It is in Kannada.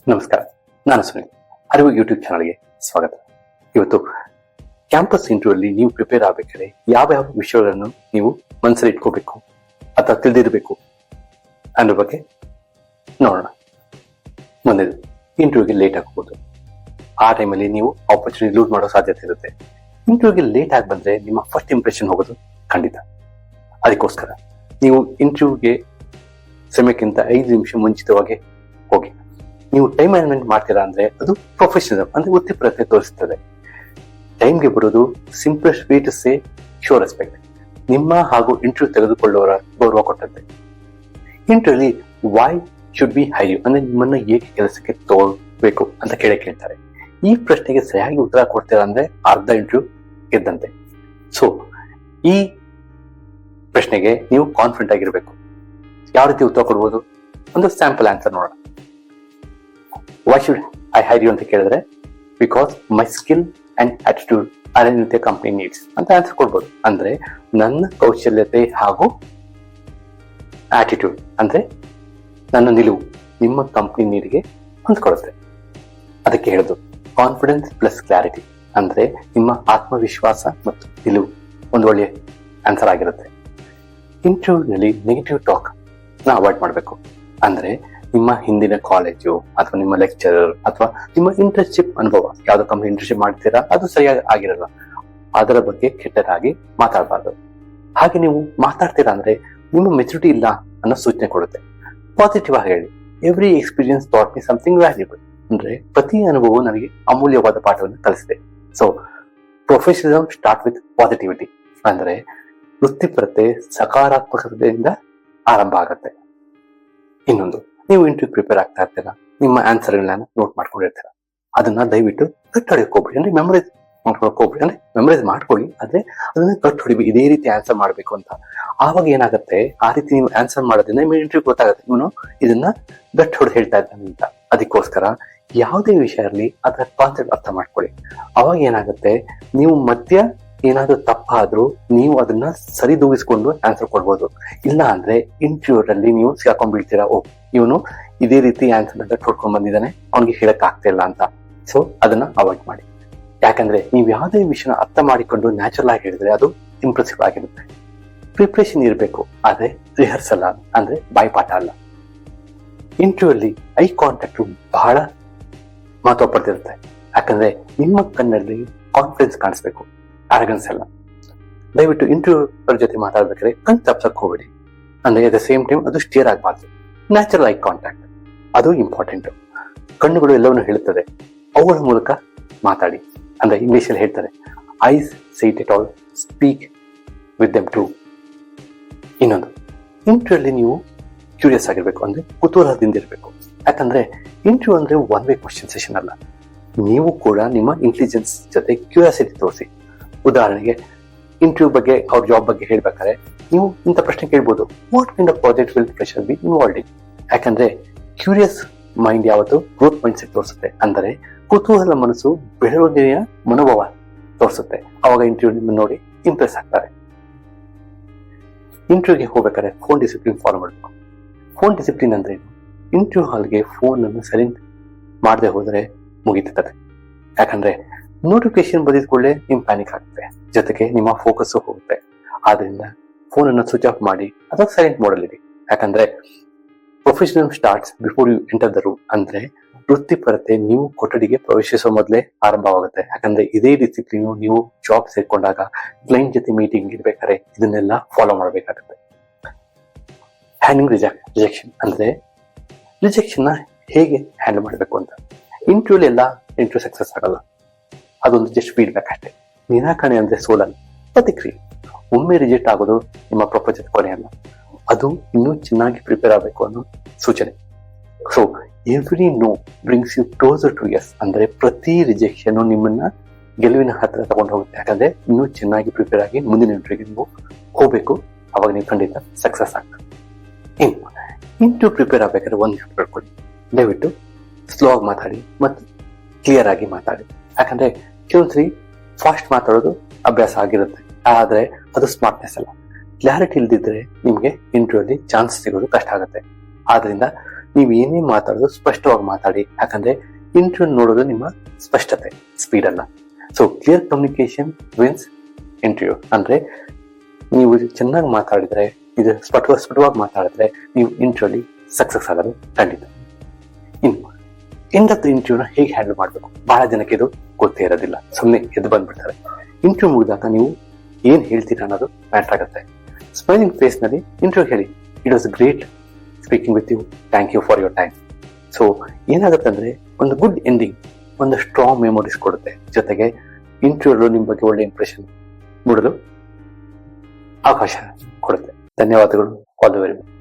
ನಮಸ್ಕಾರ. ನಾನು ಸುನಿಲ್. ಅರಿವು ಯೂಟ್ಯೂಬ್ ಚಾನಲ್ಗೆ ಸ್ವಾಗತ. ಇವತ್ತು ಕ್ಯಾಂಪಸ್ ಇಂಟರ್ವ್ಯೂ ನೀವು ಪ್ರಿಪೇರ್ ಆಗಬೇಕಾದ್ರೆ ಯಾವ ಯಾವ ವಿಷಯಗಳನ್ನು ನೀವು ಮನಸ್ಸಲ್ಲಿ ಇಟ್ಕೋಬೇಕು, ಅಥವಾ ತಿಳಿದಿರಬೇಕು ಅನ್ನೋ ಬಗ್ಗೆ ನೋಡೋಣ. ಮುಂದೆದು ಇಂಟರ್ವ್ಯೂಗೆ ಲೇಟ್ ಆಗ್ಬೋದು. ಆ ಟೈಮಲ್ಲಿ ನೀವು ಆಪರ್ಚುನಿಟಿ ಲೂಸ್ ಮಾಡೋ ಸಾಧ್ಯತೆ ಇರುತ್ತೆ. ಇಂಟರ್ವ್ಯೂಗೆ ಲೇಟ್ ಆಗಿ ಬಂದ್ರೆ ನಿಮ್ಮ ಫಸ್ಟ್ ಇಂಪ್ರೆಷನ್ ಹೋಗೋದು ಖಂಡಿತ. ಅದಕ್ಕೋಸ್ಕರ ನೀವು ಇಂಟರ್ವ್ಯೂಗೆ ಸಮಯಕ್ಕಿಂತ ಐದು ನಿಮಿಷ ಮುಂಚಿತವಾಗಿ ಹೋಗಿ. ನೀವು ಟೈಮ್ ಮ್ಯಾನೇಜ್ಮೆಂಟ್ ಮಾಡ್ತೀರಾ ಅಂದ್ರೆ ಅದು ಪ್ರೊಫೆಷನಲ್ ಅಂದ್ರೆ ವೃತ್ತಿಪರತೆ ತೋರಿಸ್ತದೆ. ಟೈಮ್ಗೆ ಬರೋದು simple sweet say show respect ನಿಮ್ಮ ಹಾಗೂ ಇಂಟರ್ವ್ಯೂ ತೆಗೆದುಕೊಳ್ಳುವವರ ಗೌರವ ಕೊಟ್ಟಂತೆ ಇಂಟರ್ವ್ಯೂಲಿ ವೈ ಶುಡ್ ಬಿ ಹೈ ಅಂದ್ರೆ ನಿಮ್ಮನ್ನ ಏಕೆ ಕೆಲಸಕ್ಕೆ ತಗೋಬೇಕು ಅಂತ ಕೇಳಿ ಕೇಳ್ತಾರೆ. ಈ ಪ್ರಶ್ನೆಗೆ ಸರಿಯಾಗಿ ಉತ್ತರ ಕೊಡ್ತೀರಾ ಅಂದ್ರೆ ಅರ್ಧ ಇಂಟರ್ವ್ಯೂ ಗೆದ್ದಂತೆ ಸೊ ಈ ಪ್ರಶ್ನೆಗೆ ನೀವು ಕಾನ್ಫಿಡೆಂಟ್ ಆಗಿರ್ಬೇಕು. ಯಾವ ರೀತಿ ಉತ್ತರ ಕೊಡ್ಬೋದು? ಒಂದು ಸ್ಯಾಂಪಲ್ ಆನ್ಸರ್ ನೋಡೋಣ. Why should I hire you ಅಂತ ಕೇಳಿದ್ರೆ because my skill and attitude ಅನನ್ಯತೆ company needs ಅಂತ ಆನ್ಸರ್ ಕೊಡ್ಬೋದು. ಅಂದ್ರೆ ನನ್ನ ಕೌಶಲ್ಯತೆ ಹಾಗೂ ಆಟಿಟ್ಯೂಡ್ ಅಂದ್ರೆ ನನ್ನ ನಿಲುವು ನಿಮ್ಮ ಕಂಪನಿ ನೀಡಿಗೆ ಹೊಂದ್ಕೊಳ್ಳುತ್ತೆ ಅದಕ್ಕೆ ಹೇಳೋದು ಕಾನ್ಫಿಡೆನ್ಸ್ ಪ್ಲಸ್ ಕ್ಲಾರಿಟಿ ಅಂದ್ರೆ ನಿಮ್ಮ ಆತ್ಮವಿಶ್ವಾಸ ಮತ್ತು ನಿಲುವು ಒಂದು ಒಳ್ಳೆಯ ಆನ್ಸರ್ ಆಗಿರುತ್ತೆ. ಇಂಟರ್ವ್ಯೂನಲ್ಲಿ ನೆಗೆಟಿವ್ ಟಾಕ್ನ ಅವಾಯ್ಡ್ ಮಾಡಬೇಕು. ಅಂದ್ರೆ ನಿಮ್ಮ ಹಿಂದಿನ ಕಾಲೇಜು ಅಥವಾ ನಿಮ್ಮ ಲೆಕ್ಚರರ್ ಅಥವಾ ನಿಮ್ಮ ಇಂಟರ್ನ್ಶಿಪ್ ಅನುಭವ, ಯಾವ್ದೋ ಕಂಪ್ನಿ ಇಂಟರ್ನ್ಶಿಪ್ ಮಾಡ್ತೀರಾ, ಅದು ಸರಿಯಾಗಿ ಆಗಿರಲ್ಲ. ಅದರ ಬಗ್ಗೆ ಕೆಟ್ಟದಾಗಿ ಮಾತಾಡಬಾರ್ದು. ಹಾಗೆ ನೀವು ಮಾತಾಡ್ತೀರಾ ಅಂದ್ರೆ ನಿಮ್ಮ ಮೆಚುರಿಟಿ ಇಲ್ಲ ಅನ್ನೋ ಸೂಚನೆ ಕೊಡುತ್ತೆ. ಪಾಸಿಟಿವ್ ಆಗಿ ಹೇಳಿ. Every experience taught me something valuable ಅಂದ್ರೆ ಪ್ರತಿ ಅನುಭವವು ನನಗೆ ಅಮೂಲ್ಯವಾದ ಪಾಠವನ್ನು ಕಲಿಸಿದೆ. So professionalism start with positivity ಅಂದ್ರೆ ವೃತ್ತಿಪರತೆ ಸಕಾರಾತ್ಮಕತೆಯಿಂದ ಆರಂಭ ಆಗತ್ತೆ. ಇನ್ನೊಂದು. ನೀವು ಇಂಟರ್ವ್ಯೂ ಪ್ರಿಪೇರ್ ಆಗ್ತಾ ಇರ್ತೀರ, ನಿಮ್ಮ ಆನ್ಸರ್ ಗಳನ್ನ ನೋಟ್ ಮಾಡ್ಕೊಂಡಿರ್ತೀರ. ಅದನ್ನ ದಯವಿಟ್ಟು ಕಟ್ ಹೊಡಿಯಕ್ ಹೋಗ್ಬೇಡಿ ಅಂದ್ರೆ ಮೆಮೊರೈಸ್ ಮಾಡ್ಕೊಳಕ್ ಹೋಗ್ಬೇಡಿ. ಅಂದ್ರೆ ಮೆಮೊರೈಸ್ ಮಾಡ್ಕೊಳ್ಳಿ. ಆದ್ರೆ ಅದನ್ನ ಕಟ್ ಹೊಡಿಬೇಕು ಇದೇ ರೀತಿ ಆನ್ಸರ್ ಮಾಡ್ಬೇಕು ಅಂತ. ಆವಾಗ ಏನಾಗುತ್ತೆ? ಆ ರೀತಿ ನೀವು ಆನ್ಸರ್ ಮಾಡೋದ್ರಿಂದ ನಿಮ್ಗೆ ಇಂಟರ್ವ್ಯೂ ಗೊತ್ತಾಗುತ್ತೆ. ಇವನು ಇದನ್ನ ಗಟ್ ಹೊಡೆದು ಹೇಳ್ತಾ ಇದ್ದಾನೆ ಅಂತ. ಅದಕ್ಕೋಸ್ಕರ ಯಾವುದೇ ವಿಷಯ ಇರಲಿ, ಅದರ ಕಾನ್ಸೆಪ್ಟ್ ಅರ್ಥ ಮಾಡ್ಕೊಳ್ಳಿ. ಅವಾಗ ಏನಾಗುತ್ತೆ? ನೀವು ಮಧ್ಯ ಏನಾದ್ರೂ ತಪ್ಪಾದ್ರೂ ನೀವು ಅದನ್ನ ಸರಿದೂಗಿಸ್ಕೊಂಡು ಆನ್ಸರ್ ಕೊಡ್ಬೋದು. ಇಲ್ಲ ಅಂದ್ರೆ ಇಂಟರ್ವ್ಯೂ ಅಲ್ಲಿ ನೀವು ಸಿಗಾಕೊಂಡ್ ಓ, ಇವನು ಇದೇ ರೀತಿ ಆನ್ಸರ್ ಹೊಡ್ಕೊಂಡ್ ಬಂದಿದ್ದಾನೆ. ಅವ್ನಿಗೆ ಹೇಳಕ್ ಆಗ್ತಾ ಇಲ್ಲ ಅಂತ. ಸೊ ಅದನ್ನ ಅವಾಯ್ಡ್ ಮಾಡಿ. ಯಾಕಂದ್ರೆ ನೀವು ಯಾವುದೇ ವಿಷಯನ ಅರ್ಥ ಮಾಡಿಕೊಂಡು ನ್ಯಾಚುರಲ್ ಆಗಿ ಹೇಳಿದ್ರೆ ಅದು ಇಂಪ್ರೆಸಿವ್ ಆಗಿರುತ್ತೆ. ಪ್ರಿಪ್ರೇಷನ್ ಇರಬೇಕು, ಆದ್ರೆ ರಿಹರ್ಸಲ್ ಅಂದ್ರೆ ಬಾಯ್ಪಾಠ ಅಲ್ಲ. ಇಂಟರ್ವ್ಯೂ ಅಲ್ಲಿ ಐ ಕಾಂಟ್ಯಾಕ್ಟ್ ಬಹಳ ಮಹತ್ವ ಪಡೆದಿರುತ್ತೆ. ಯಾಕಂದ್ರೆ ನಿಮ್ಮ ಕಣ್ಣಲ್ಲಿ ಕಾನ್ಫಿಡೆನ್ಸ್ ಕಾಣಿಸ್ಬೇಕು. ಅರಗನ್ಸ್ ಎಲ್ಲ ದಯವಿಟ್ಟು ಇಂಟರ್ವ್ಯೂ ಜೊತೆ ಮಾತಾಡ್ಬೇಕಾದ್ರೆ ಕಣ್ ತಪ್ಸಕ್ ಹೋಗ್ಬೇಡಿ. ಅಂದ್ರೆ ಅಟ್ ದ ಸೇಮ್ ಟೈಮ್ ಅದು ಸ್ಟಿಯರ್ ಆಗಬಾರ್ದು. ನ್ಯಾಚುರಲ್ ಐ ಕಾಂಟ್ಯಾಕ್ಟ್ ಅದು ಇಂಪಾರ್ಟೆಂಟ್ ಕಣ್ಣುಗಳು ಎಲ್ಲವನ್ನು ಹೇಳುತ್ತದೆ. ಅವುಗಳ ಮೂಲಕ ಮಾತಾಡಿ. ಅಂದ್ರೆ ಇಂಗ್ಲಿಷ್ ಅಲ್ಲಿ ಹೇಳ್ತಾರೆ eyes said it all speak with them to ಇನ್ನೊಂದು ಇಂಟರ್ವ್ಯೂ ಅಲ್ಲಿ ನೀವು ಕ್ಯೂರಿಯಸ್ ಆಗಿರ್ಬೇಕು. ಅಂದ್ರೆ ಕುತೂಹಲದಿಂದ ಇರಬೇಕು. ಯಾಕಂದ್ರೆ ಇಂಟರ್ವ್ಯೂ ಅಂದ್ರೆ ಒನ್ ವೇ ಕ್ವಶನ್ ಸೆಷನ್ ಅಲ್ಲ. ನೀವು ಕೂಡ ನಿಮ್ಮ ಇಂಟೆಲಿಜೆನ್ಸ್ ಜೊತೆ ಕ್ಯೂರಿಯಾಸಿಟಿ ತೋರಿಸಿ. ಉದಾಹರಣೆಗೆ ಇಂಟರ್ವ್ಯೂ ಬಗ್ಗೆ ಅವ್ರ ಜಾಬ್ ಬಗ್ಗೆ ಹೇಳ್ಬೇಕಾದ್ರೆ, ನೀವು ಇಂಥ ಪ್ರಶ್ನೆ ಕೇಳ್ಬೋದು. What kind of project will pressure be involved in ಯಾಕಂದ್ರೆ ಕ್ಯೂರಿಯಸ್ ಮೈಂಡ್ ಯಾವತ್ತು ಗ್ರೋತ್ ಮೈಂಡ್ ಸೆಟ್ ತೋರಿಸುತ್ತೆ. ಅಂದರೆ, ಕುತೂಹಲ ಮನಸ್ಸು ಬೆಳವಣಿಗೆಯ ಮನೋಭಾವ ತೋರಿಸುತ್ತೆ. ಅವಾಗ ಇಂಟರ್ವ್ಯೂ ನೋಡಿ ಇಂಪ್ರೆಸ್ ಆಗ್ತಾರೆ. ಇಂಟರ್ವ್ಯೂಗೆ ಹೋಗ್ಬೇಕಾದ್ರೆ ಫೋನ್ ಡಿಸಿಪ್ಲಿನ್ ಫಾಲೋ ಮಾಡಬೇಕು. ಫೋನ್ ಡಿಸಿಪ್ಲಿನ್ ಅಂದ್ರೆ ಇಂಟರ್ವ್ಯೂ ಹಾಲ್ಗೆ ಫೋನ್ ಅನ್ನು ಸೈಲೆಂಟ್ ಮಾಡದೆ ಹೋದರೆ ಮುಗಿತದೆ. ಯಾಕಂದ್ರೆ ನೋಟಿಫಿಕೇಶನ್ ಬಂದಿದ ಕೂಡಲೇ ನಿಮ್ ಪ್ಯಾನಿಕ್ ಆಗುತ್ತೆ ಜೊತೆಗೆ ನಿಮ್ಮ ಫೋಕಸ್ ಹೋಗುತ್ತೆ. ಆದ್ರಿಂದ ಫೋನ್ ಅನ್ನು ಸ್ವಿಚ್ ಆಫ್ ಮಾಡಿ ಅಥವಾ ಸೈಲೆಂಟ್ ಮೋಡಲ್ ಇಡಿ ಯಾಕಂದ್ರೆ professional starts before you enter the room ಅಂದ್ರೆ ವೃತ್ತಿಪರತೆ ನೀವು ಕೊಠಡಿಗೆ ಪ್ರವೇಶಿಸೋ ಮೊದಲೇ ಆರಂಭವಾಗುತ್ತೆ. ಯಾಕಂದ್ರೆ ಇದೇ ಡಿಸಿಪ್ಲಿನ್ ನೀವು ಜಾಬ್ ಸೇರ್ಕೊಂಡಾಗ ಕ್ಲೈಂಟ್ ಜೊತೆ ಮೀಟಿಂಗ್ ಇರ್ಬೇಕಾದ್ರೆ ಇದನ್ನೆಲ್ಲ ಫಾಲೋ ಮಾಡಬೇಕಾಗುತ್ತೆ. ಹ್ಯಾಂಡಿಂಗ್ ರಿಜೆಕ್ಷನ್ ಅಂದ್ರೆ ರಿಜೆಕ್ಷನ್ ಹೇಗೆ ಹ್ಯಾಂಡಲ್ ಮಾಡಬೇಕು ಅಂತ. ಇಂಟರ್ವ್ಯೂಲ್ ಎಲ್ಲ ಇಂಟರ್ವ್ಯೂ ಸಕ್ಸಸ್ ಆಗಲ್ಲ. ಅದೊಂದು ಜಸ್ಟ್ ಫೀಡ್ಬ್ಯಾಕ್ ಅಷ್ಟೇ. ನಿರಾಕರಣೆ ಅಂದ್ರೆ ಸೋಲಲ್ಲ, ಪ್ರತಿಕ್ರಿಯೆ. ಒಮ್ಮೆ ರಿಜೆಕ್ಟ್ ಆಗೋದು ನಿಮ್ಮ ಪ್ರಪಂಚದ ಕೊನೆಯಲ್ಲ ಅದು ಇನ್ನೂ ಚೆನ್ನಾಗಿ ಪ್ರಿಪೇರ್ ಆಗಬೇಕು ಅನ್ನೋ ಸೂಚನೆ. So every no brings you closer to yes ಅಂದ್ರೆ ಪ್ರತಿ ರಿಜೆಕ್ಷನ್ ನಿಮ್ಮನ್ನ ಗೆಲುವಿನ ಹತ್ರ ತಗೊಂಡು ಹೋಗುತ್ತೆ. ಯಾಕಂದ್ರೆ ಇನ್ನೂ ಚೆನ್ನಾಗಿ ಪ್ರಿಪೇರ್ ಆಗಿ ಮುಂದಿನ ಇಂಟರ್ವ್ಯೂಗೆ ನೀವು ಹೋಗ್ಬೇಕು. ಅವಾಗ ನೀವು ಖಂಡಿತ ಸಕ್ಸಸ್ ಆಗ್ತದೆ ಇನ್ನು ಇಂಟು ಪ್ರಿಪೇರ್ ಆಗ್ಬೇಕಾದ್ರೆ ಒಂದು ಹೇಳ್ಕೊಡಿ ದಯವಿಟ್ಟು ಸ್ಲೋ ಆಗಿ ಮಾತಾಡಿ ಮತ್ತು ಕ್ಲಿಯರ್ ಆಗಿ ಮಾತಾಡಿ. ಯಾಕಂದ್ರೆ ಕೆಲವೊಂದ್ಸರಿ ಫಾಸ್ಟ್ ಮಾತಾಡೋದು ಅಭ್ಯಾಸ ಆಗಿರುತ್ತೆ. ಆದರೆ ಅದು ಸ್ಮಾರ್ಟ್ನೆಸ್ ಅಲ್ಲ. ಕ್ಲಾರಿಟಿ ಇಲ್ದಿದ್ರೆ ನಿಮಗೆ ಅಲ್ಲಿ ಚಾನ್ಸ್ ಸಿಗೋದು ಕಷ್ಟ ಆಗುತ್ತೆ. ಆದ್ರಿಂದ ನೀವು ಏನೇ ಮಾತಾಡೋದು ಸ್ಪಷ್ಟವಾಗಿ ಮಾತಾಡಿ. ಯಾಕಂದ್ರೆ ಇಂಟರ್ವ್ಯೂ ನೋಡೋದು ನಿಮ್ಮ ಸ್ಪಷ್ಟತೆ ಸ್ಪೀಡ್ ಅಲ್ಲ. So clear communication wins interview ಅಂದ್ರೆ ನೀವು ಚೆನ್ನಾಗಿ ಮಾತಾಡಿದ್ರೆ, ಇದು ಸ್ಪಟ್ ಸ್ಫುಟವಾಗಿ ಮಾತಾಡಿದ್ರೆ ನೀವು ಇಂಟರ್ವ್ಯೂಲಿ ಸಕ್ಸಸ್ ಆಗೋದು ಖಂಡಿತ. ಇನ್ನು ಎಂದತ್ತು ಇಂಟರ್ವ್ಯೂನ ಹೇಗೆ ಹ್ಯಾಂಡಲ್ ಮಾಡಬೇಕು? ಬಹಳ ಜನಕ್ಕೆ ಇದು ಗೊತ್ತೇ ಇರೋದಿಲ್ಲ. ಸುಮ್ಮನೆ ಎದ್ದು ಬಂದ್ಬಿಡ್ತಾರೆ ಇಂಟರ್ವ್ಯೂ ಮುಗಿದಾಗ ನೀವು ಏನ್ ಹೇಳ್ತೀರಾ ಅನ್ನೋದು ಮ್ಯಾಟರ್ ಆಗುತ್ತೆ. ಸ್ಮೈಲಿಂಗ್ ಫೇಸ್ನಲ್ಲಿ ಇಂಟರ್ವ್ಯೂ ಹೇಳಿ. It was great speaking with you thank you for your time so ಏನಾಗುತ್ತೆ ಅಂದ್ರೆ ಒಂದು ಗುಡ್ ಎಂಡಿಂಗ್ ಒಂದು ಸ್ಟ್ರಾಂಗ್ ಮೆಮೊರೀಸ್ ಕೊಡುತ್ತೆ. ಜೊತೆಗೆ ಇಂಟರ್ವ್ಯೂ ನಿಮ್ಮ ಬಗ್ಗೆ ಒಳ್ಳೆ ಇಂಪ್ರೆಷನ್ ಮೂಡಲು ಅವಕಾಶ ಕೊಡುತ್ತೆ. ಧನ್ಯವಾದಗಳು. All the very much